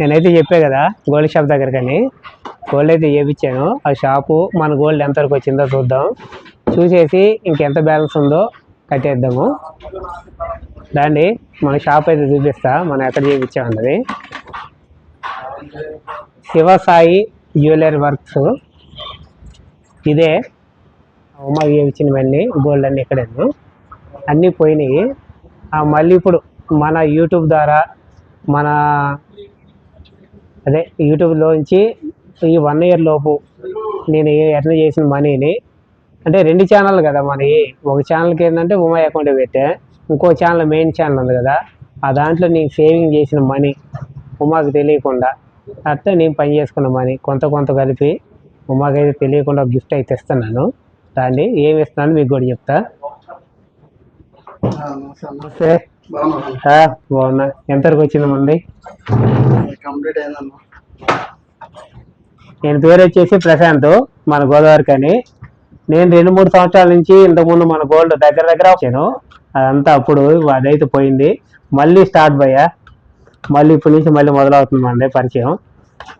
నేనైతే చెప్పే కదా గోల్డ్ షాప్ దగ్గరకని. గోల్డ్ అయితే చేయించాను ఆ షాపు మన గోల్డ్ ఎంతవరకు వచ్చిందో చూద్దాం. చూసేసి ఇంకెంత బ్యాలెన్స్ ఉందో కట్టేద్దాము. దాండి మన షాప్ అయితే చూపిస్తా. మనం ఎక్కడ చేయించామన్నది శివసాయి జ్యువెలరీ వర్క్స్ ఇదే ఉమ్మకి చేయించినవన్నీ గోల్డ్ అన్నీ ఇక్కడేను? అన్నీ పోయినాయి. మళ్ళీ ఇప్పుడు మన యూట్యూబ్ ద్వారా మన అదే యూట్యూబ్లోంచి ఈ వన్ ఇయర్ లోపు నేను ఎర్న్ చేసిన మనీని అంటే రెండు ఛానల్ కదా మనకి ఒక ఛానల్కి ఏంటంటే ఉమా అకౌంట్ పెట్టా ఇంకో ఛానల్ మెయిన్ ఛానల్ ఉంది కదా ఆ దాంట్లో నేను సేవింగ్ చేసిన మనీ ఉమాకి తెలియకుండా అట్లా నేను పని చేసుకున్న మనీ కొంత కొంత కలిపి ఉమాకి అయితే తెలియకుండా గిఫ్ట్ అయితే ఇస్తున్నాను. దాన్ని ఏమి ఇస్తున్నాను మీకు కూడా చెప్తా. నమస్తే. బాగున్నా. ఎంతవరకు వచ్చింది మంది? కంప్లీట్ అయిందన్న నేను పేరు వచ్చేసి ప్రశాంత్ మన గోదావరికి అని నేను రెండు మూడు సంవత్సరాల నుంచి ఇంతకుముందు మన గోల్డ్ దగ్గర దగ్గర వచ్చాను. అదంతా అప్పుడు అదైతే పోయింది. మళ్ళీ స్టార్ట్ పోయా మళ్ళీ ఇప్పటి నుంచి మళ్ళీ మొదలవుతుంది మన పరిచయం.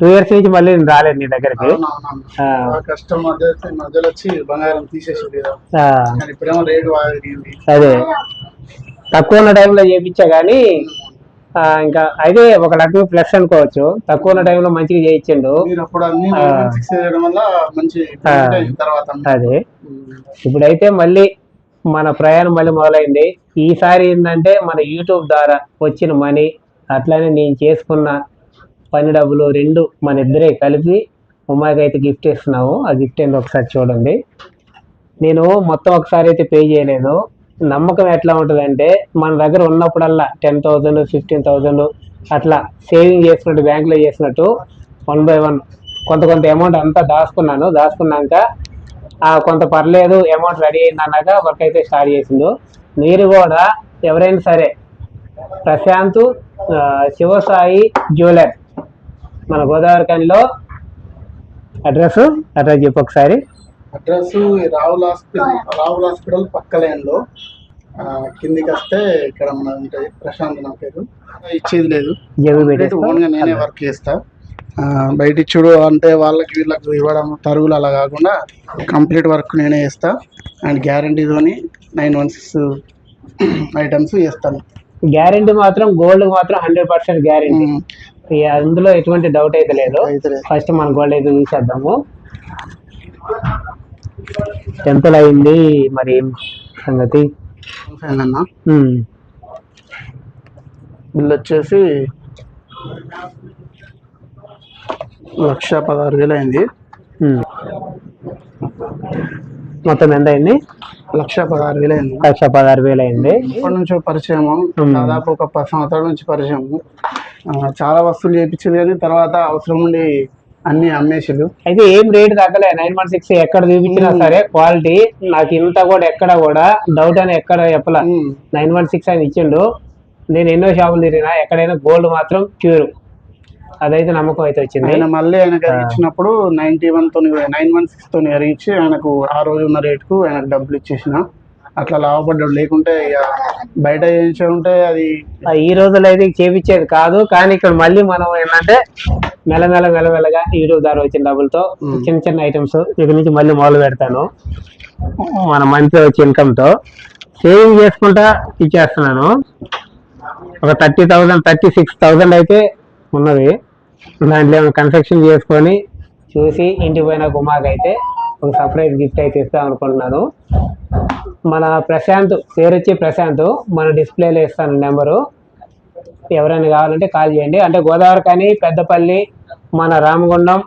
టూ ఇయర్స్ నుంచి మళ్ళీ నేను రాలేదు నీ దగ్గరికి. అదే. తక్కువ ఉన్న టైంలో చేయించా కానీ ఇంకా అయితే ఒక రకంగా ప్లస్ అనుకోవచ్చు. తక్కువ ఉన్న టైంలో మంచిగా చేయించిండు. అదే. ఇప్పుడైతే మళ్ళీ మన ప్రయాణం మళ్ళీ మొదలైంది. ఈసారి ఏంటంటే మన యూట్యూబ్ ద్వారా వచ్చిన మనీ అట్లానే నేను చేసుకున్న పని డబ్బులు రెండు మన ఇద్దరే కలిపి ఉమ్మాయికి అయితే గిఫ్ట్ ఇస్తున్నాము ఆ గిఫ్ట్ ఏందో ఒకసారి చూడండి. నేను మొత్తం ఒకసారి అయితే పే చేయలేదు. నమ్మకం ఎట్లా ఉంటుందంటే మన దగ్గర ఉన్నప్పుడల్లా టెన్ థౌజండ్ ఫిఫ్టీన్ థౌజండ్ అట్లా సేవింగ్ చేసుకున్నట్టు బ్యాంకులో చేసినట్టు వన్ బై వన్ కొంత కొంత అమౌంట్ అంతా దాచుకున్నాను. దాచుకున్నాక కొంత పర్లేదు అమౌంట్ రెడీ అయింది అన్నాక వర్క్ అయితే స్టార్ట్ చేసిండు. మీరు కూడా ఎవరైనా సరే ప్రశాంత్ శివసాయి జ్యువెలర్ మన గోదావరి కానిలో అడ్రస్ అడ్రస్ చెప్పు ఒకసారి. Address Ravula hospital Ravula hospital పక్క లైన్లో ఆ, కిందికి వస్తే ఇక్కడ మన ఉంటుంది ప్రశాంత్ నా పేరు. ఇచ్చేది లేదు. జేబు రేటు పెట్టేస్తా. ఓన్గా నేనే వర్క్ చేస్తా. బయట ఇచ్చుడు అంటే వాళ్ళకి వీళ్ళకి ఇవ్వడం తరుగులు అలా కాకుండా కంప్లీట్ వర్క్ నేనే చేస్తా. అండ్ గ్యారంటీతోని నైన్ వన్ సిక్స్ ఐటమ్స్ చేస్తాను. గ్యారెంటీ మాత్రం గోల్డ్ మాత్రం హండ్రెడ్ పర్సెంట్ గ్యారెంటీ. అందులో ఎటువంటి డౌట్ అయితే లేదు. అయితే లేదు. ఫస్ట్ మన గోల్డ్ అయితే చూసేద్దాము ఎంతలో అయింది మరి ఏం సంగతి. బిల్ వచ్చేసి లక్ష పదహారు వేలు అయింది. మొత్తం ఎంత అయింది? లక్ష పదహారు వేలు అయింది. లక్ష పదహారు వేలు అయింది. ఇప్పటి నుంచో పరిచయము మ్మ్. దాదాపు ఒక పది సంవత్సరాల నుంచి పరిచయము. ఆ, చాలా వస్తువులు చేయించింది కానీ తర్వాత అవసరం ఉండి అన్ని అమ్మేసిలు అయితే ఏం రేట్ తగ్గలే. నైన్ వన్ సిక్స్ ఎక్కడ చూపించినా సరే క్వాలిటీ నాకు ఇంత కూడా ఎక్కడ కూడా డౌట్ అని ఎక్కడ చెప్పలా. నైన్ వన్ సిక్స్ అని ఇచ్చిండు. నేను ఎన్నో షాపులు తిరిగినా ఎక్కడైనా గోల్డ్ మాత్రం ప్యూర్ అదైతే నమ్మకం అయితే వచ్చింది. ఆయన మళ్ళీ ఆయనకు ఇచ్చినప్పుడు నైన్టీ వన్ తోని నైన్ వన్ సిక్స్ తోని ఇచ్చి ఆయనకు ఆ రోజు ఉన్న రేటుకు ఆయనకు డబ్బులు ఇచ్చేసిన. అట్లా లాభపడ్డాడు లేకుంటే ఇక బయట చేయించే ఉంటే అది ఈ రోజుల్లో అయితే చేపించేది కాదు. కానీ ఇక్కడ మళ్ళీ మనం ఏంటంటే మెల్లమెల్ల మెల్లమెల్లగా యూట్యూబ్ ద్వారా వచ్చిన డబ్బులతో చిన్న చిన్న ఐటమ్స్ ఇక్కడ నుంచి మళ్ళీ మొదలు పెడతాను. మన మంత్లీ వచ్చే ఇన్కమ్తో సేవింగ్ చేసుకుంటా ఇచ్చేస్తున్నాను. ఒక thirty thousand thirty six thousand అయితే ఉన్నది. దాంట్లో ఏమైనా కన్స్ట్రక్షన్ చేసుకొని చూసి ఇంటికి పోయిన గుమాకి అయితే ఒక సర్ప్రైజ్ గిఫ్ట్ అయితే ఇస్తాం అనుకుంటున్నాను. మన ప్రశాంత్ పేరు వచ్చి ప్రశాంత్ మన డిస్ప్లేలో ఇస్తాను నెంబరు. ఎవరైనా కావాలంటే కాల్ చేయండి. అంటే గోదావరి కానీ పెద్దపల్లి మన రామగుండం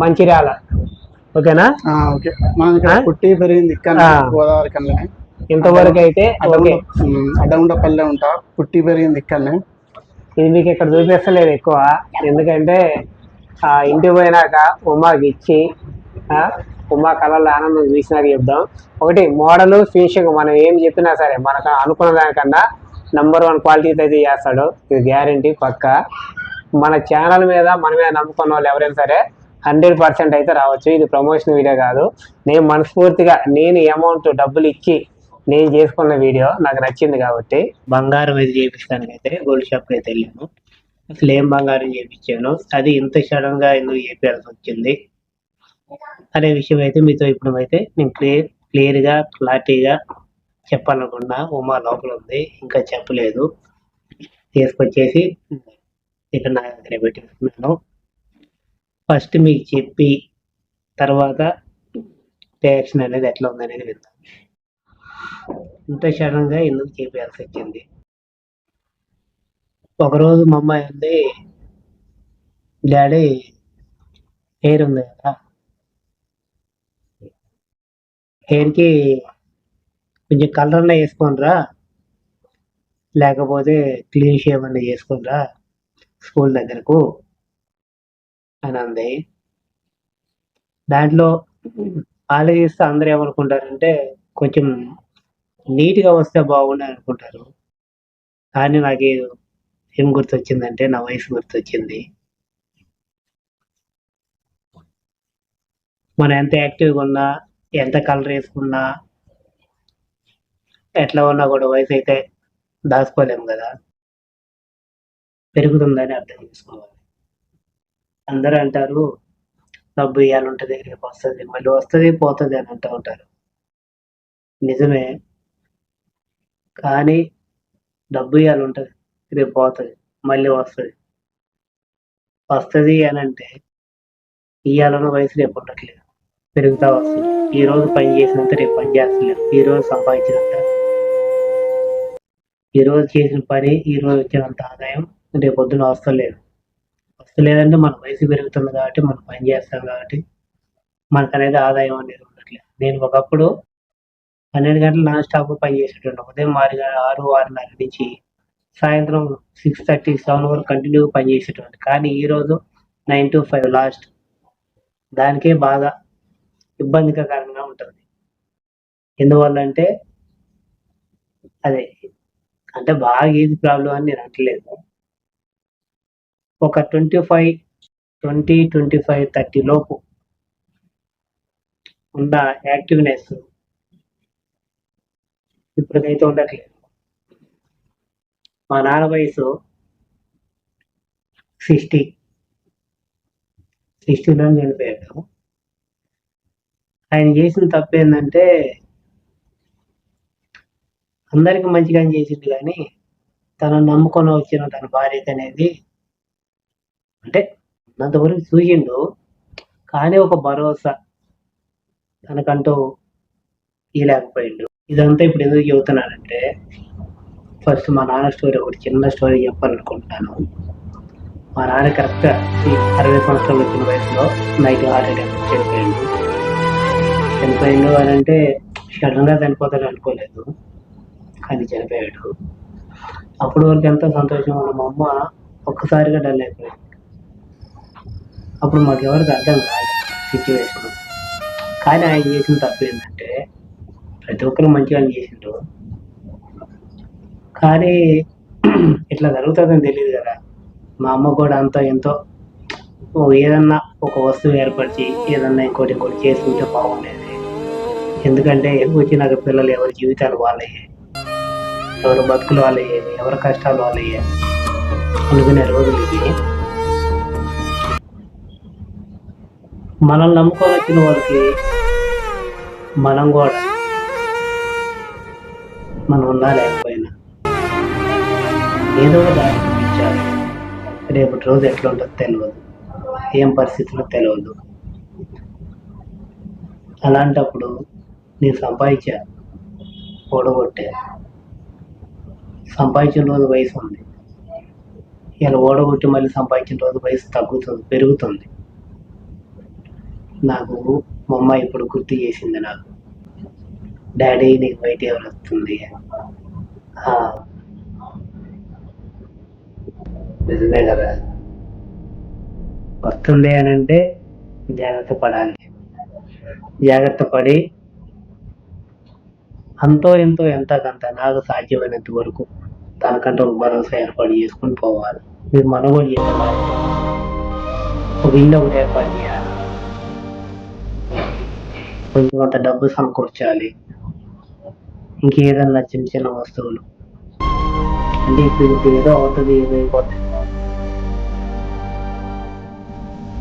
మంచిర్యాల. ఓకేనా? ఓకే. మనం? పుట్టి పెరిగింది. గోదావరి కన్నా. ఇంతవరకు అయితే అడగుండపల్లె ఉంటా. పుట్టి పెరిగింది ఇక్కడనే. ఇది మీకు ఇక్కడ చూపిస్తలేదు ఎక్కువ. ఎందుకంటే ఆ ఇంటికి పోయినాక ఉమాకి ఇచ్చి ఆ, కళల్లో ఆనందం చూసినాక చెప్దాం. ఒకటి మోడల్ ఫినిషింగ్ మనం ఏం చెప్పినా సరే మనకు అనుకున్న దానికన్నా నంబర్ వన్ క్వాలిటీ అయితే చేస్తాడు. ఇది గ్యారంటీ పక్క. మన ఛానల్ మీద మన మీద నమ్ముకున్న వాళ్ళు ఎవరైనా సరే హండ్రెడ్ పర్సెంట్ అయితే రావచ్చు. ఇది ప్రమోషన్ వీడియో కాదు. నేను మనస్ఫూర్తిగా నేను అమౌంట్ డబ్బులు ఇచ్చి నేను చేసుకున్న వీడియో నాకు నచ్చింది కాబట్టి. బంగారం అయితే చేపిస్తానికి అయితే గోల్డ్ షాప్కి అయితే వెళ్ళాను. అసలు ఏం బంగారం చేయించాను? అది ఇంత సడన్గా ఎందుకు చేయాల్సి వచ్చింది? అనే విషయం అయితే మీతో ఇప్పుడు అయితే నేను క్లియర్ క్లియర్గా క్లారిటీగా చెప్పాలనుకున్నా. ఉమా లోపల ఉంది ఇంకా చెప్పలేదు. తీసుకొచ్చేసి ఇక్కడ నా దగ్గర పెట్టేసుకున్నాను ఫస్ట్ మీకు చెప్పి తర్వాత రియాక్షన్ అనేది ఎట్లా ఉందనేది విందాం. ఇంత సడన్గా ఎందుకు చేయాల్సి వచ్చింది? ఒకరోజు మా అమ్మాయి ఉంది డాడీ హెయిర్ ఉంది కదా. హెయిర్కి కొంచెం కలర్ అన్న వేసుకోనరా? లేకపోతే క్లీన్ షేవ్ అన్న చేసుకోనరా స్కూల్ దగ్గరకు? అని అంది. దాంట్లో ఆలోచిస్తే అందరూ ఏమనుకుంటారంటే కొంచెం నీట్గా వస్తే బాగుండు అనుకుంటారు. కానీ నాకు ఏం గుర్తొచ్చిందంటే నా వయసు గుర్తొచ్చింది. మనం ఎంత యాక్టివ్గా ఉన్నా ఎంత కలర్ వేసుకున్నా ఎట్లా ఉన్నా కూడా వయసు అయితే దాచుకోలేము కదా. పెరుగుతుందని అర్థం చేసుకోవాలి. అందరూ అంటారు డబ్బు ఇవ్వాలి ఉంటుంది రేపు వస్తుంది మళ్ళీ వస్తుంది పోతుంది అని అంటూ ఉంటారు. నిజమే. కానీ డబ్బు ఇవ్వాలి ఉంటుంది రేపు పోతుంది మళ్ళీ వస్తుంది. వస్తుంది అని అంటే ఇవ్వాలన్న వయసు రేపు ఉండట్లేదు. పెరుగుతా వస్తుంది ఈ రోజు పని చేసినంత రేపు పని చేస్తలేదు ఈ రోజు సంపాదించినంత. ఈ రోజు చేసిన పని ఈ రోజు వచ్చినంత ఆదాయం రేపు పొద్దున వస్తలేదు. వస్తలేదంటే మన వయసు పెరుగుతుంది కాబట్టి మనం పని చేస్తాం కాబట్టి మనకు అనేది ఆదాయం అనేది ఉండట్లేదు. నేను ఒకప్పుడు పన్నెండు గంటలు నాన్ స్టాప్ పని చేసేటండి ఉదయం ఆరు ఆరు ఆరున్నర నుంచి సాయంత్రం సిక్స్ థర్టీ సెవెన్ వరకు కంటిన్యూ పని చేసేటువంటి కానీ ఈ రోజు నైన్ టు ఫైవ్ లాస్ట్. దానికే బాగా ఇబ్బందికరంగా ఉంటుంది. ఎందువల్ల అంటే అదే అంటే బాగా ఏది ప్రాబ్లం అని నేను అంటలేదు ఒక twenty five twenty twenty five thirty లోపు ఉన్న యాక్టివ్నెస్ ఇప్పటికైతే ఉండట్లేదు. మా నాన్న వయసు సిక్స్టీ. సిక్స్టీలో చనిపోయాడు. ఆయన చేసిన తప్పు ఏంటంటే అందరికి మంచిగా చేసిండు కానీ తను నమ్ముకొని వచ్చిన తన భార్యకి అనేది అంటే ఉన్నంతవరకు చూసిండు కానీ ఒక భరోసా తనకంటూ ఇయలేకపోయిండు ఇదంతా ఇప్పుడు ఎందుకు చెబుతున్నానంటే ఫస్ట్ మా నాన్న స్టోరీ ఒకటి చిన్న స్టోరీ చెప్పాలనుకుంటున్నాను. మా నాన్న కరెక్ట్గా ఈ అరవై సంవత్సరాలు వచ్చిన వయసులో నైట్ హార్ట్ అటాక్ వచ్చి చనిపోయిండు చనిపోయిండు అని అంటే సడన్గా చనిపోతాడు అనుకోలేదు. కానీ చనిపోయాడు. అప్పుడు వరకు ఎంతో సంతోషం ఉన్న మా అమ్మ ఒక్కసారిగా డల్ అయిపోయింది. అప్పుడు మాకు ఎవరికి అర్థం కాదు సిచ్యువేషన్ కానీ ఆయన చేసిన తప్పు ఏంటంటే ప్రతి ఒక్కరు మంచిగా చేసిండు కానీ ఇట్లా జరుగుతుందని తెలియదు కదా. మా అమ్మ కూడా అంత ఎంతో ఏదన్నా ఒక వస్తువు ఏర్పరిచి ఏదన్నా ఇంకోటి ఇంకోటి చేసుకుంటే బాగుండేది. ఎందుకంటే వచ్చినాక పిల్లలు ఎవరి జీవితాలు వాళ్ళయ్యాయి ఎవరి బతుకులు వాళ్ళయ్యేవి ఎవరి కష్టాలు వాళ్ళయ్యాయి అనుకునే రోజులు ఇవి. మనల్ని నమ్ముకొని వచ్చిన వాళ్ళకి మనం కూడా మనం ఉన్నా లేకపోయినా ఏదో ఒక దారి చూపించాలి. రేపటి రోజు ఎట్లా ఉంటుందో తెలియదు ఏం పరిస్థితుల్లో తెలియదు అలాంటప్పుడు నేను సంపాదించా ఓడగొట్టే. సంపాదించిన రోజు వయసు ఉంది. ఇలా ఓడగొట్టి మళ్ళీ సంపాదించిన రోజు వయసు తగ్గుతుంది పెరుగుతుంది. నాకు మా అమ్మ ఇప్పుడు గుర్తు చేసింది నాకు. డాడీ నీకు బయట ఎవరు వస్తుంది? నిజమే కదా. వస్తుంది అని అంటే జాగ్రత్త పడాలి. జాగ్రత్త పడి అంతో ఎంతో ఎంత కొంత నాకు సాధ్యమైనంత వరకు తనకంటే ఒక భరోసా ఏర్పాటు చేసుకుని పోవాలి. మీరు మనం కూడా చేయాలి ఒక ఇల్లు ఒకటి ఏర్పాటు చేయాలి. కొంచెం కొంత డబ్బు సమకూర్చాలి. ఇంకేదన్నా చిన్న చిన్న వస్తువులు. అంటే ఇప్పుడు ఏదో అవుతుంది ఏదో అయిపోతుంది.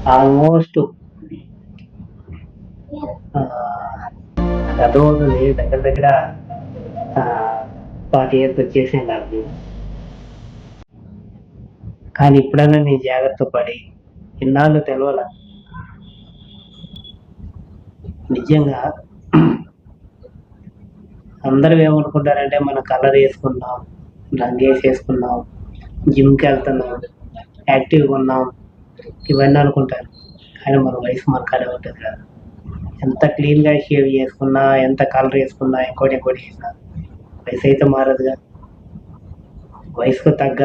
ఆల్మోస్ట్ అర్థమవుతుంది దగ్గర దగ్గర ఫార్టీ ఇయర్స్ వచ్చేసాయి నాకు. కానీ ఇప్పుడన్నా నేను జాగ్రత్త పడి ఇన్నాళ్ళు తెలవాల. నిజంగా అందరూ ఏమనుకుంటారంటే మనం కలర్ వేసుకున్నాం రంగు వేసేసుకున్నాం జిమ్కి వెళ్తున్నాం యాక్టివ్గా ఉన్నాం ఇవన్నీ అనుకుంటారు. కానీ మన వయసు మనకు కాడే ఉంటుంది కదా. ఎంత క్లీన్గా షేవ్ చేసుకున్నా ఎంత కలర్ వేసుకున్నా ఇంకోటి ఇంకోటి చేసినా వయసు అయితే మారదుగా. వయసుకు తగ్గ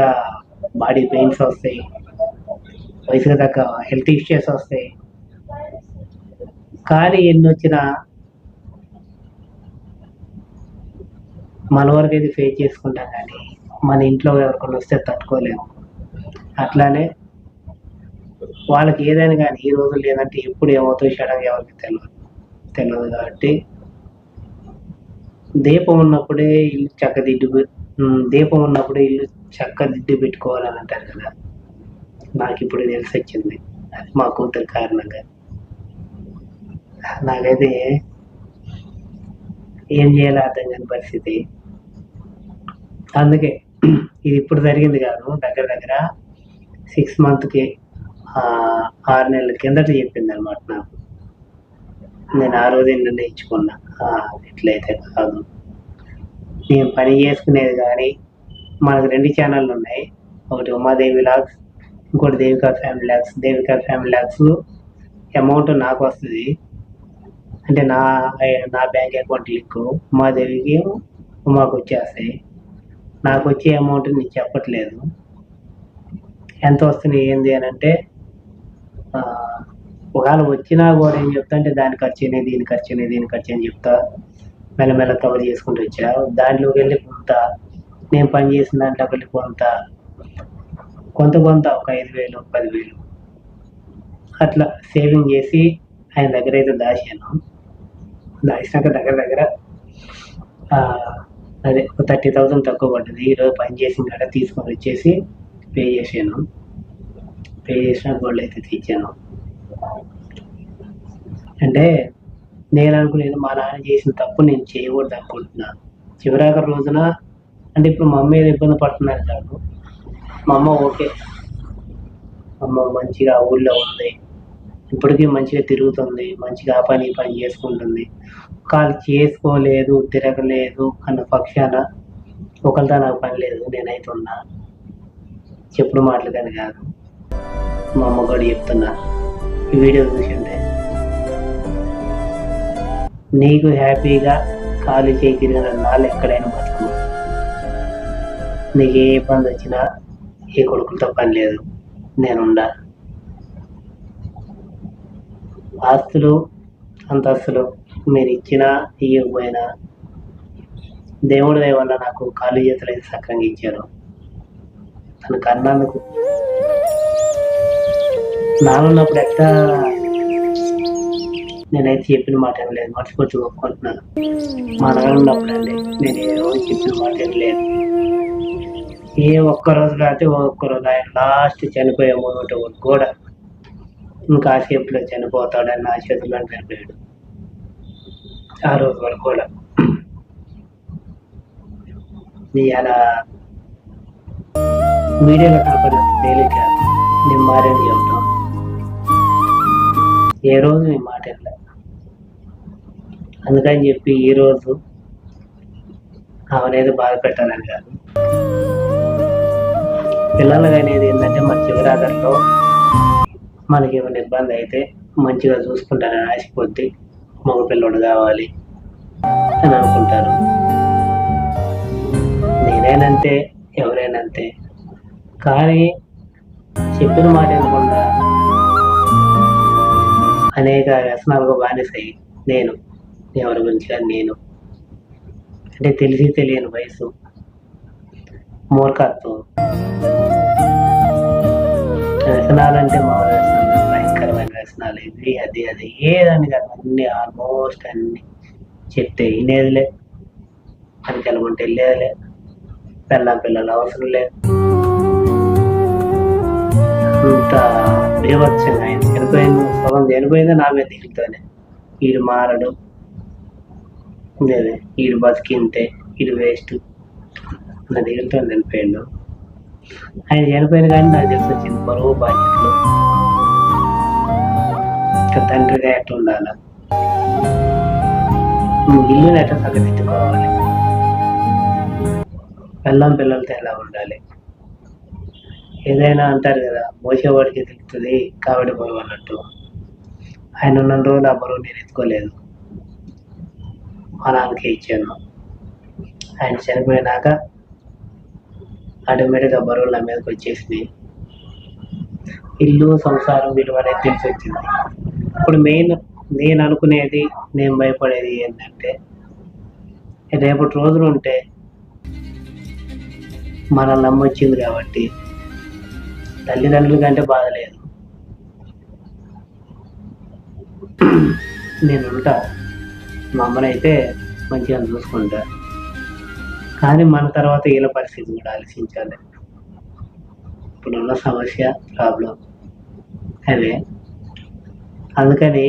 బాడీ పెయిన్స్ వస్తాయి. వయసుకు తగ్గ హెల్త్ ఇష్యూస్ వస్తాయి. కానీ ఎన్ని వచ్చినా మన వరకు అయితే ఫేస్ చేసుకుంటాం కానీ మన ఇంట్లో ఎవరికొని వస్తే తట్టుకోలేము. అట్లానే వాళ్ళకి ఏదైనా కానీ ఈ రోజు లేదంటే ఎప్పుడు ఏమవుతుందో సడన్గా ఎవరికి తెలియదు తెలియదు కాబట్టి దీపం ఉన్నప్పుడే ఇల్లు చక్కదిడ్డు దీపం ఉన్నప్పుడే ఇల్లు చక్కదిడ్డు పెట్టుకోవాలని అంటారు కదా. నాకు ఇప్పుడు తెలిసి వచ్చింది అది మా కూతురు కారణంగా. నాకైతే ఏం చేయాలో అర్థం కాని పరిస్థితి. అందుకే ఇది ఇప్పుడు జరిగింది కాదు దగ్గర దగ్గర సిక్స్ మంత్కి ఆరు నెలల కిందట చెప్పింది అనమాట నాకు. నేను ఆ రోజే నిర్ణయించుకున్నా. ఇట్లయితే కాదు. నేను పని చేసుకునేది కానీ మనకు రెండు ఛానళ్ళు ఉన్నాయి. ఒకటి ఉమాదేవి లాగ్స్ ఇంకోటి Devika family logs Devika family logs amount నాకు వస్తుంది. అంటే నా నా బ్యాంక్ అకౌంట్ లింక్ ఉమాదేవికి ఉమాకు వచ్చేస్తాయి. నాకు వచ్చే అమౌంట్ నేను చెప్పట్లేదు. ఎంత వస్తుంది ఏంది అని అంటే ఒకవేళ వచ్చినా కూడా ఏం చెప్తా అంటే దాని ఖర్చు అయినాయి దీని ఖర్చు అయినాయి దీని ఖర్చు అని చెప్తా. మెల్లమెల్ల కవర్ చేసుకుంటూ వచ్చా. దాంట్లోకి వెళ్ళి కొంత నేను పని చేసిన దాంట్లోకి వెళ్ళి కొంత కొంత కొంత ఒక ఐదు వేలు పదివేలు అట్లా సేవింగ్ చేసి ఆయన దగ్గర అయితే దాచాను. దాచినాక దగ్గర దగ్గర అదే ఒక థర్టీ థౌసండ్ తక్కువ పడ్డది. ఈరోజు పని చేసిన కాడ తీసుకొని వచ్చేసి పే చేసాను. పే చేసిన గోల్డ్ అయితే తెచ్చాను అంటే నేను అనుకునేది మా నాన్న చేసిన తప్పు నేను చేయకూడదు అనుకుంటున్నాను చివరాఖరి రోజున అంటే ఇప్పుడు మా అమ్మ ఏదో ఇబ్బంది పడుతున్నారు కాదు మా అమ్మ ఓకే. అమ్మ మంచిగా ఊళ్ళో ఉంది. ఇప్పటికీ మంచిగా తిరుగుతుంది మంచిగా ఆ పని పని చేసుకుంటుంది. కాలు చేసుకోలేదు తిరగలేదు అన్న పక్షాన ఒకరితో నాకు పని లేదు నేనైతే ఉన్నా. చెప్పుడు మాటలు కానీ కాదు. మా అమ్మ కూడా చెప్తున్నా. ఈ వీడియో చూసింటే. నీకు హ్యాపీగా ఖాళీ చేయి తిరిగిన నాళ్ళు ఎక్కడైనా బతుకు. నీకు ఏ ఇబ్బంది వచ్చినా ఏ కొడుకులతో పని లేదు. నేనుండా. ఆస్తులు అంతస్తులు మీరు ఇచ్చినా ఇవ్వకపోయినా దేవుడి దయ వల్ల నాకు ఖాళీ చేతులు అయితే సక్రంగా ఇచ్చారు తను నాన్న ఉన్నప్పుడు ఎట్లా? నేనైతే చెప్పిన మాట ఏం లేదు మర్చిపోతూ ఒప్పుకుంటున్నాను. మా నాన్న ఉన్నప్పుడు అండి నేను ఏ రోజు చెప్పిన మాట ఏం లేదు ఏ ఒక్క రోజు కాకపోతే ఒక్క రోజు ఆయన లాస్ట్ చనిపోయే మూమెంట్ ఒకటి కూడా ఇంకా సేపులో చనిపోతాడని నా చేతుల్లో చనిపోయాడు ఆ రోజు వరకు కూడా. నీ మీడియాలో కనపడినంత తేలిక నేను మారేది చెప్తాను ఏ రోజు మీ మాట వినలే. అందుకని చెప్పి ఈ రోజు ఆమెనేది బాధ పెట్టాలని కాదు. పిల్లలు అనేది ఏంటంటే మన చివరాదల్లో మనకి ఏమైనా ఇబ్బంది అయితే మంచిగా చూసుకుంటారని ఆశపోద్ది మగ పిల్లోడు కావాలి అని అనుకుంటారు. నేనేనంతే ఎవరైనంతే కానీ చెప్పిన మాట వినకుండా అనేక వ్యసనాలకు బానిసై నేను. ఎవరి గురించి నేను. అంటే తెలిసి తెలియని వయసు. మూర్ఖత్వం. వ్యసనాలంటే మామూలు వ్యసనాలు భయంకరమైన వ్యసనాలు ఇది అది అది ఏ అన్ని ఆల్మోస్ట్ అన్ని. చెప్తే వినేదిలే. అని కనుకుంటే వెళ్ళేదిలే. పిల్ల పిల్లలు అవసరం లేదు. అంత బీభత్సంగా ఆయన చనిపోయింది సగం చనిపోయిందో నా మీద దిగుతానే వీడు మారడు. అదే వీడు బతికింతే వీడు వేస్ట్. నా దిగులతో చనిపోయాడు ఆయన చనిపోయిన కానీ నాకు తెలిసి వచ్చింది బరువు బాధ్యతలు. తండ్రిగా ఎట్లా ఉండాల? నువ్వు ఇల్లుని ఎట్లా సగదిద్దుకోవాలి పిల్లం పిల్లలతో ఎలా ఉండాలి? ఏదైనా అంటారు కదా మోసేవాడికి తెలుస్తుంది కాబట్టి బరువు అన్నట్టు. ఆయన ఉన్న రోజులు ఆ బరువు నేను ఎత్తుకోలేదు. మా నాన్నకే ఇచ్చాను. ఆయన చనిపోయినాక ఆటోమేటిక్గా బరువులు నా మీదకి వచ్చేసినాయి. ఇల్లు సంసారం విలువ అనేది తెలిసి వచ్చింది ఇప్పుడు మెయిన్ నేను అనుకునేది నేను భయపడేది ఏంటంటే రేపటి రోజులు ఉంటే మనల్ని నమ్మొచ్చింది కాబట్టి తల్లిదండ్రుల కంటే బాధ లేదు నేను ఉంటా మా అమ్మనైతే మంచిగా చూసుకుంటా. కానీ మన తర్వాత వీళ్ళ పరిస్థితి కూడా ఆలోచించాలి. ఇప్పుడున్న సమస్య ప్రాబ్లం అదే అందుకని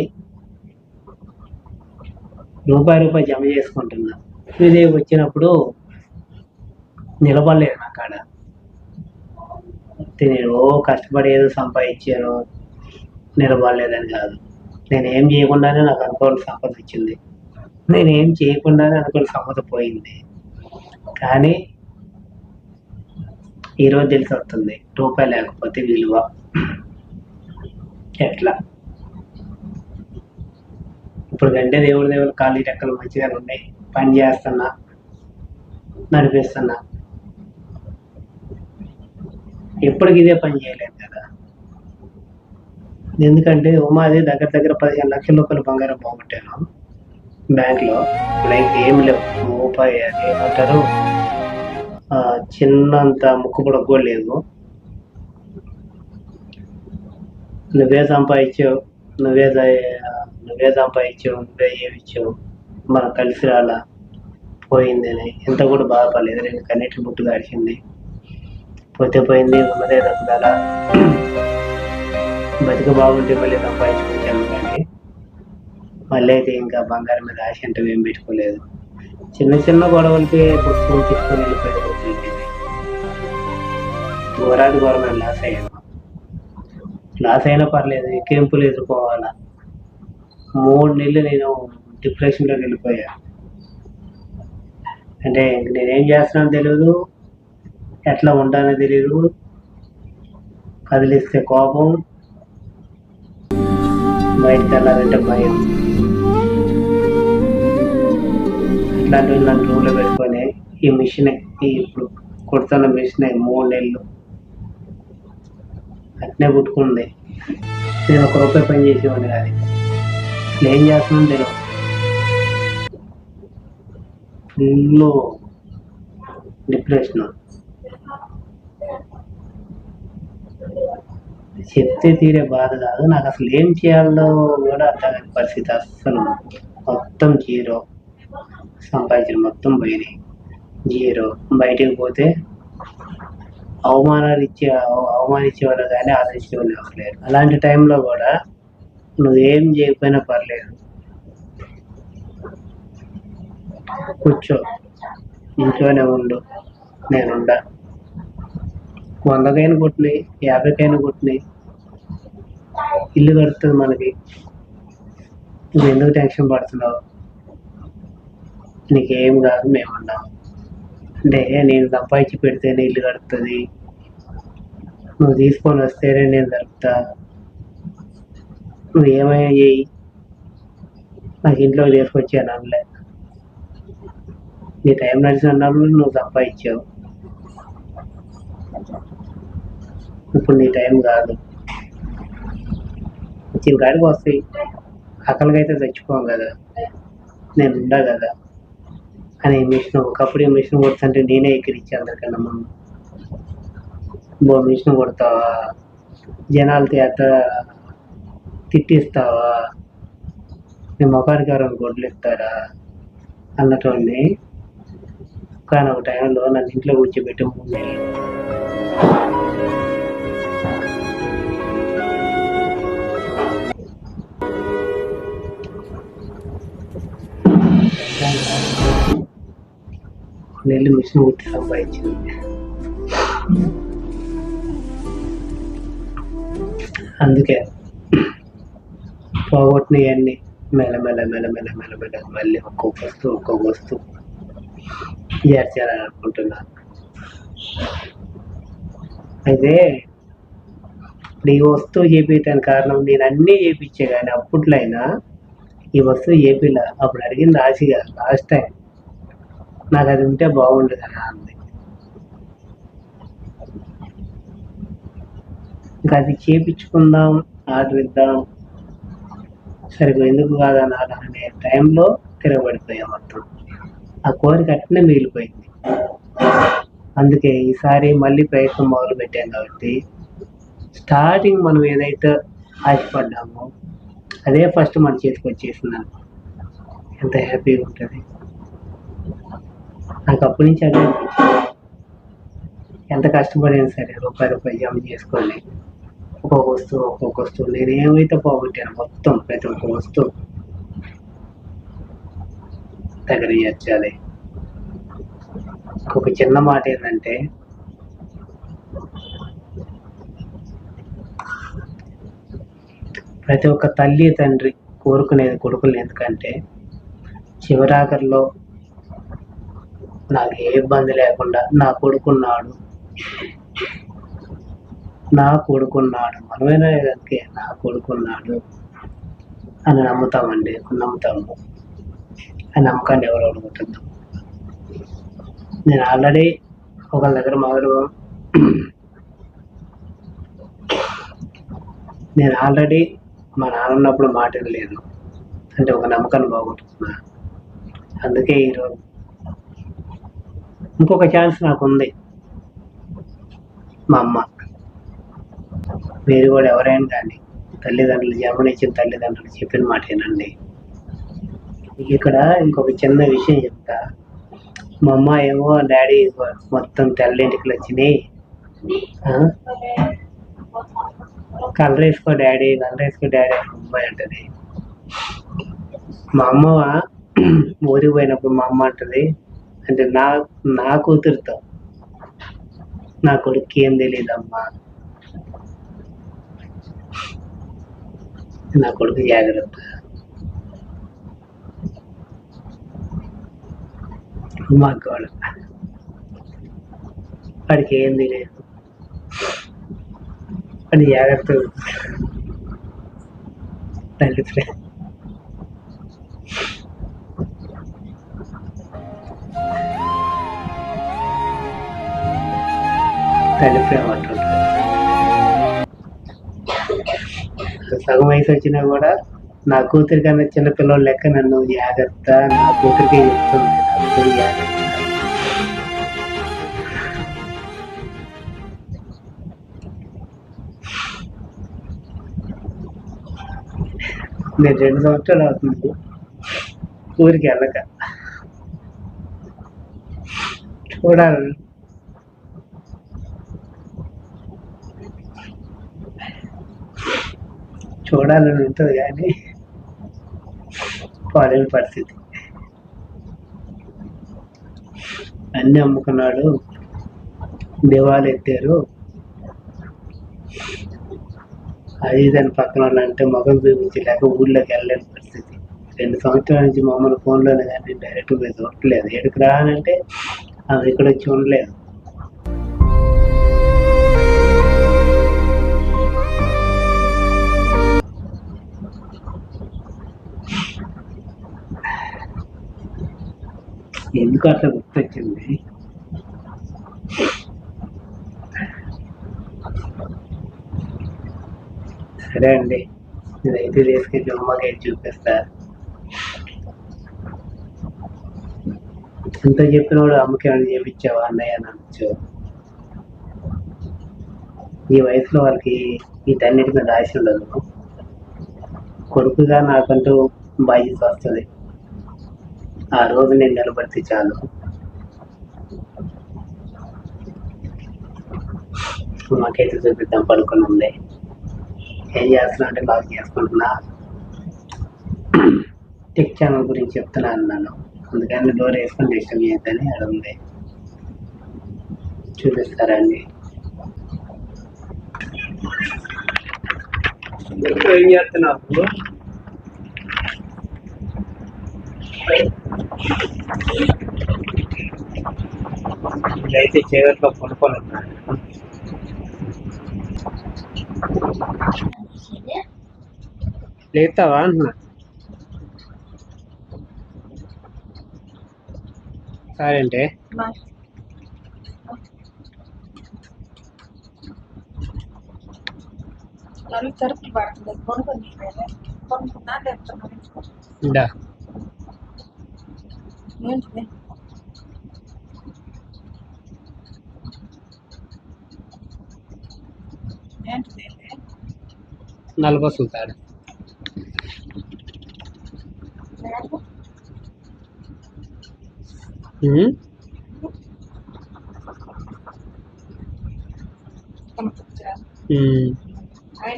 రూపాయి రూపాయి జమ చేసుకుంటున్నా. ఇదే వచ్చినప్పుడు నిలబడలేదు నా కాడ. అయితే నేను ఓ కష్టపడి ఏదో సంపాదించాను నిలబడలేదని కాదు. నేను ఏం చేయకుండానే నాకు అనుకోని సంపద వచ్చింది. నేను ఏం చేయకుండానే అనుకోని సంపద పోయింది. కానీ ఈరోజు తెలిసి వస్తుంది రూపాయి లేకపోతే విలువ. ఎట్లా? ఇప్పుడు కంటే దేవుడి దేవుడు ఖాళీ రెక్కలు మంచిగా ఉన్నాయి. పని చేస్తున్నా నడిపిస్తున్నా. ఎప్పటికి ఇదే పని చేయలేదు కదా. ఎందుకంటే ఉమాది దగ్గర దగ్గర పదిహేను లక్షల రూపాయలు బంగారం పోగొట్టాను. బ్యాంక్లో లైక్ ఏం లేవు. రూపాయి అది ఏమంటారు చిన్నంత ముక్కు కూడా కూడా లేదు. నువ్వే సంపాదించావు నువ్వే నువ్వే సంపాదించావు నువ్వే ఏమిచ్చావు మనం కలిసి రాలా. పోయిందని ఎంత కూడా బాధపడలేదు. రెండు కన్నీటి ముట్టు దాడిచింది పోతే పోయింది ఉన్నదే తప్పుదల. బతిక బాగుంటే మళ్ళీ సంపాదించుకుంటాను కానీ మళ్ళీ అయితే ఇంకా బంగారం మీద ఆశ అంటే ఏం పెట్టుకోలేదు. చిన్న చిన్న గొడవలకి పుస్తకం తీసుకొని వెళ్ళిపోయే రోజులు ఘోరాది ఘోరమైన లాస్ అయ్యాను. లాస్ అయినా పర్లేదు ఎక్కింపులు ఎదుర్కోవాలా. మూడు నెలలు నేను డిప్రెషన్లోకి వెళ్ళిపోయా. అంటే నేనేం చేస్తున్నానో తెలియదు ఎట్లా ఉంటానో తెలియదు కదిలిస్తే కోపం. బయటకు వెళ్ళాలంటే భయం. ఇట్లాంటివి నన్ను రూమ్లో పెట్టుకొని ఈ మిషన్ ఇప్పుడు కుడుతున్న మిషన్ మూడు నెలలు. అట్నే పుట్టుకుంది. నేను ఒక రూపాయి పని చేసేవాడిని కాదు. అసలు ఏం చేస్తున్నాను తెలియదు ఫుల్ డిప్రెషన్. చెప్తే తీరే బాధ కాదు. నాకు అసలు ఏం చేయాలో కూడా అర్థం పరిస్థితి అస్సలు మొత్తం జీరో. సంపాదించిన మొత్తం పోయినాయి జీరో. బయటికి పోతే అవమానాలు ఇచ్చే అవమానించే వాళ్ళు కానీ ఆదరించే వాళ్ళు ఎవరు లేరు. అలాంటి టైంలో కూడా నువ్వేం చేయకపోయినా పర్లేదు. కూర్చో. ఇంట్లోనే ఉండు. నేనుండా వందకైనా కొట్టినాయి. యాభైకైనా కొట్టినాయి. ఇల్లు కడుతుంది మనకి. నువ్వు ఎందుకు టెన్షన్ పడుతున్నావు? నీకేం కాదు మేము ఉన్నాం. అంటే నేను సంపాదించి పెడితేనే ఇల్లు కడుతుంది. నువ్వు తీసుకొని వస్తేనే నేను దొరుకుతా నువ్వు ఏమైనా చేయి నాకు ఇంట్లో తీసుకొచ్చాను అనలే నీ టైం నడిచినప్పుడు నువ్వు సంపాదించావు. ఇప్పుడు నీ టైం కాదు. వచ్చిన వస్తాయి ఆకలికి అయితే చచ్చిపోం కదా. నేను ఉండా కదా. అని మిషన్ ఒకప్పుడు ఈ మిషన్ కొడుతుంటే నేనే ఎక్కిరిచ్చి అందరికన్నా ముందు. బో మిషన్ కొడతావా? జనాలు చేత తిట్టిస్తావా? మీ ముఖానికి ఎవరైనా గొడ్లు ఇస్తారా? అన్నటువంటి కానీ ఒక టైంలో నన్ను ఇంట్లో కూర్చోబెట్టి మూడు నెలలు. నెల్లి మిషన్ కుట్టి సంపాదించింది అందుకే పోగొట్టినవన్నీ మెల్ల మెల్ల మెల్ల మెల్ల మెల్ల మెల్ల మళ్ళీ ఒక్కొక్క వస్తువు ఒక్కొక్క వస్తువు చేర్చాలని అనుకుంటున్నాను అయితే ఇప్పుడు ఈ వస్తువు చేపించడానికి కారణం నేను అన్నీ చేపించే కానీ అప్పట్లో అయినా ఈ వస్తువు చేపిలా అప్పుడు అడిగింది ఆశగా లాస్ట్ టైం నాకు అది ఉంటే బాగుండు కదా అంది. ఇంకా అది చేపించుకుందాం ఆర్డర్ ఇద్దాం. సరిగ్గా ఎందుకు కాదని ఆర్డర్ అనే టైంలో తిరగబడిపోయాం మొత్తం ఆ కోరిక అట్నే మిగిలిపోయింది. అందుకే ఈసారి మళ్ళీ ప్రయత్నం మొదలు పెట్టాం కాబట్టి స్టార్టింగ్ మనం ఏదైతే ఆశపడ్డామో అదే ఫస్ట్ మన చేతికి వచ్చేసింది ఎంత హ్యాపీగా ఉంటుంది. నాకు అప్పటి నుంచి అదే ఎంత కష్టపడినా సరే రూపాయి రూపాయి జమ చేసుకొని ఒక్కొక్క వస్తువు ఒక్కొక్క వస్తువు నేను ఏమైతే పోగొట్టాను మొత్తం ప్రతి ఒక్క వస్తువు దగ్గర చేర్చాలి. ఒక చిన్న మాట ఏంటంటే ప్రతి ఒక్క తల్లి తండ్రి కోరుకునేది కొడుకులు ఎందుకంటే చివరాఖరిలో నాకు ఏ ఇబ్బంది లేకుండా నా కొడుకున్నాడు. నా కొడుకున్నాడు. మనమైనా కనుకే నా కొడుకున్నాడు అని నమ్ముతామండి. నమ్ముతాము. ఆ నమ్మకాన్ని ఎవరు అడుగుతుంది నేను ఆల్రెడీ ఒకళ్ళ దగ్గర మొదలు నేను ఆల్రెడీ మా నాన్న ఉన్నప్పుడు మాట లేదు. అంటే ఒక నమ్మకాన్ని బాగుంటున్నా అందుకే ఈరోజు ఇంకొక ఛాన్స్ నాకు ఉంది మా అమ్మ. మీరు కూడా ఎవరైనా కానీ తల్లిదండ్రులు జన్మనిచ్చిన తల్లిదండ్రులు చెప్పిన మాట ఏనండి ఇక్కడ ఇంకొక చిన్న విషయం చెప్తా. మా అమ్మ ఏమో డాడీ మొత్తం తెల్లింటికి వచ్చినాయి. కలరేసుకో కలర్ వేసుకో డాడీ కలర్ వేసుకో డాడీ అమ్మాయి అంటది. మా అమ్మ ఊరికి పోయినప్పుడు మా అమ్మ అంటది అంటే నా నా కూతురుతో నా కొడుక్కి ఏం తెలియదమ్మా నా కొడుకు జాగ్రత్త మా గోడ వాడికి ఏం తెలియదు అది జాగ్రత్త తల్లి ప్రేమ తల్లి ప్రేమ అంటుంటారు. సగం వయసు వచ్చినా కూడా నా కూతురి కన్నా చిన్న పిల్లలు లెక్క నన్ను జాగ్రత్త నా కూతురికి చెప్తుంది నా కూతురు జాగ్రత్త నేను రెండు సంవత్సరాలు అవుతుంది. ఊరికి వెళ్ళక. చూడాలి. చూడాలని ఉంటుంది కానీ పోలేని పరిస్థితి. అన్నీ అమ్ముకున్నాడు. దివాలు ఎత్తారు. అది దాని పక్కన వాళ్ళు అంటే మొగం చూపించలేక ఊళ్ళోకి వెళ్ళలేని పరిస్థితి. రెండు సంవత్సరాల నుంచి మమ్మల్ని ఫోన్లోనే కానీ డైరెక్ట్ పోయి చూడట్లేదు. ఎక్కడికి రానంటే ఆమె ఇక్కడ వచ్చి ఉండలేదు ఎందుకు అట్లా గుర్తొచ్చింది సరే అండి. నేనైతే తీసుకెళ్ళి అమ్మకి చూపిస్తా. ఎంత చెప్పినోడు అమ్మకి ఏమైనా చేపించావా అన్నయ్య అని అనొచ్చు. ఈ వయసులో వాళ్ళకి వీటన్నిటి మీద ఆశ ఉండదు. కొడుకుగా నాకంటూ బాధ్యత వస్తుంది. ఆ రోజు నేను నిలబడితే చాలు. మాకైతే చూపిద్దాం పడుకుని ఉంది ఏం చేస్తున్నా అంటే బాగా చేసుకుంటున్నా. టెక్ ఛానల్ గురించి చెప్తున్నా అన్నాను. అందుకని డోర్ వేసుకుని డిస్టర్బ్ చేయొద్దని అది ఉంది చూపిస్తారండి ఏం చేస్తున్నావు? ఇదైతే కొనుక్కొని ఉన్నాను లేతావా అంటున్నా. సరే అంటే. పడుతుంది. కొనుక్కొని కొనుక్కున్నా లేకపోతే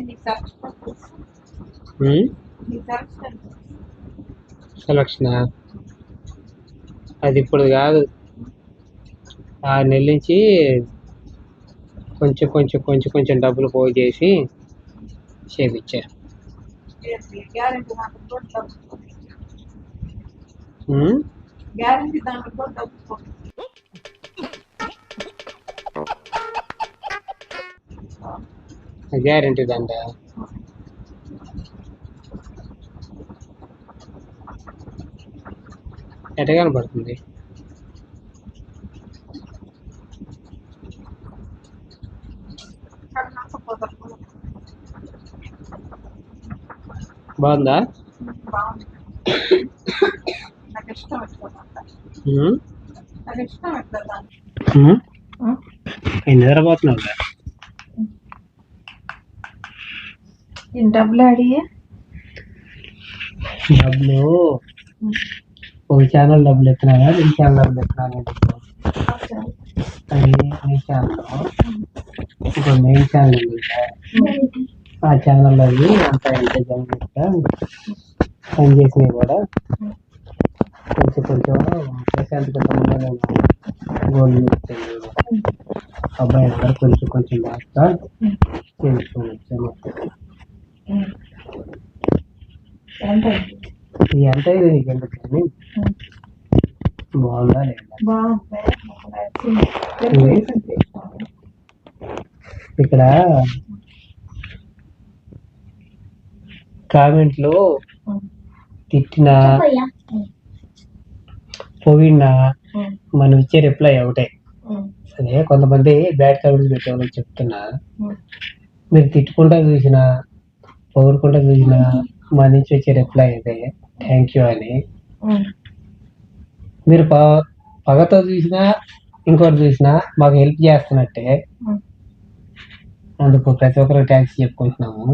నీకు తరచు నీకు తరచు సెలక్షన్ అది ఇప్పుడు కాదు. ఆరు నెలల నుంచి కొంచెం కొంచెం కొంచెం కొంచెం డబ్బులు పోగు చేసి చేపించా గ్యారెంటీ దండ కూడా డబ్బు ఉమ్? గ్యారెంటీ దాంట్లో కూడా డబ్బు గ్యారెంటీ దండ ఎట కనపడుతుంది నచ్చపోతారు బాగుందా బాగుంది నాకు ఇష్టం ఎట్లా ఉమ్? నాకు ఇష్టం ఎట్లా నిద్రపోతున్నావు కదా. ఈ డబ్బులు అడిగి? డబ్బులు? ఒక ఛానల్ డబ్బులు ఎత్తున్నారా నీ ఛానల్ డబ్బులు ఎత్తున్నారా అది నీ ఛానల్ ఒక మెయిన్ ఛానల్ ఉంది కదా. ఆ ఛానల్ అవి అంత ఎంత జమ చేస్తా పని చేసినవి కూడా కొంచెం కొంచెం ప్రశాంత్ సంబంధంగా గోల్డ్ మెడల్ అబ్బాయి అందరూ కొంచెం కొంచెం దాకా తెలుసుకొని వచ్చాను ఎంత ఇది ఎంత ఇది నీకు ఎందుకు కానీ బాగుందా. ఇక్కడ కామెంట్లో తిట్టినా ఉమ్, మనం ఇచ్చే రిప్లై ఒకటే. అదే కొంతమంది బ్యాడ్ కామెంట్స్ పెట్టేవాళ్ళకి చెప్తున్నా. మీరు తిట్టుకుంటా చూసినా పొగుడుకుంటా చూసినా మా నుంచి వచ్చే రిప్లై ఇదే థ్యాంక్ యూ అని. మీరు ప పగతో చూసినా ఇంకోటి చూసినా మాకు హెల్ప్ చేస్తున్నట్టే. అందుకు ప్రతి ఒక్కరికి థ్యాంక్స్ చెప్పుకుంటున్నాము